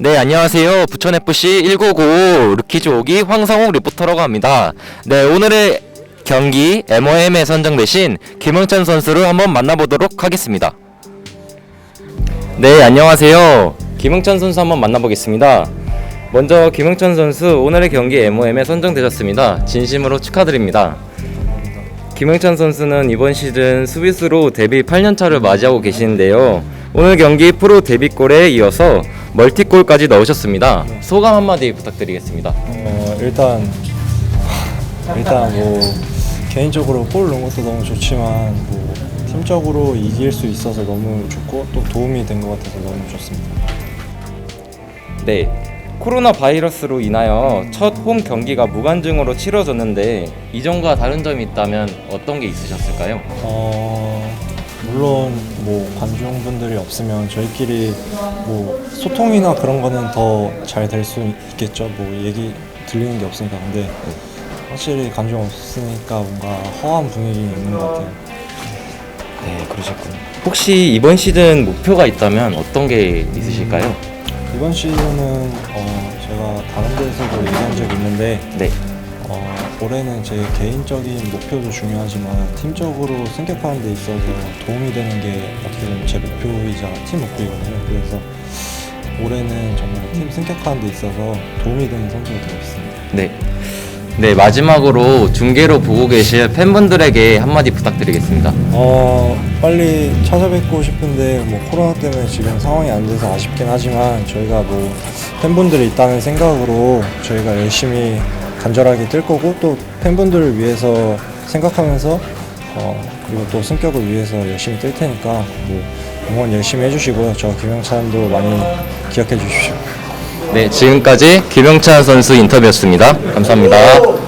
네, 안녕하세요. 부천FC 1995 루키즈 5기 황성욱 리포터라고 합니다. 네, 오늘의 경기 MOM에 선정되신 김영찬 선수를 한번 만나보도록 하겠습니다. 네, 안녕하세요. 김영찬 선수 한번 만나보겠습니다. 먼저 김영찬 선수 오늘의 경기 MOM에 선정되셨습니다. 진심으로 축하드립니다. 김영찬 선수는 이번 시즌 수비수로 데뷔 8년차를 맞이하고 계시는데요. 오늘 경기 프로 데뷔골에 이어서 멀티골까지 넣으셨습니다. 소감 한마디 부탁드리겠습니다. 어, 일단 일단 뭐 개인적으로 골 넣은 것도 너무 좋지만 뭐 팀적으로 이길 수 있어서 너무 좋고 또 도움이 된 것 같아서 너무 좋습니다. 네. 코로나 바이러스로 인하여 첫 홈 경기가 무관중으로 치러졌는데 이전과 다른 점이 있다면 어떤 게 있으셨을까요? 어, 물론 뭐 관중분들이 없으면 저희끼리 뭐 소통이나 그런 거는 더 잘 될 수 있겠죠. 뭐 얘기 들리는 게 없으니까 근데 확실히 관중 없으니까 뭔가 허한 분위기 있는 것 같아요. 네, 그러셨군요. 혹시 이번 시즌 목표가 있다면 어떤 게 있으실까요? 이번 시즌은 어, 제가 다른 데서도 얘기한 적이 있는데 네. 어, 올해는 제 개인적인 목표도 중요하지만 팀적으로 승격하는 데 있어서 도움이 되는 게 어떻게 보면 제 목표이자 팀 목표이거든요. 그래서 올해는 정말 팀 승격하는 데 있어서 도움이 되는 선수가 되겠습니다. 네. 네, 마지막으로 중계로 보고 계실 팬분들에게 한마디 부탁드리겠습니다. 어, 빨리 찾아뵙고 싶은데 뭐 코로나 때문에 지금 상황이 안 돼서 아쉽긴 하지만 저희가 뭐 팬분들이 있다는 생각으로 저희가 열심히 간절하게 뛸 거고 또 팬분들을 위해서 생각하면서 어, 그리고 또 승격을 위해서 열심히 뛸 테니까 뭐 응원 열심히 해주시고요. 저 김영찬도 많이 기억해 주십시오. 네, 지금까지 김영찬 선수 인터뷰였습니다. 감사합니다.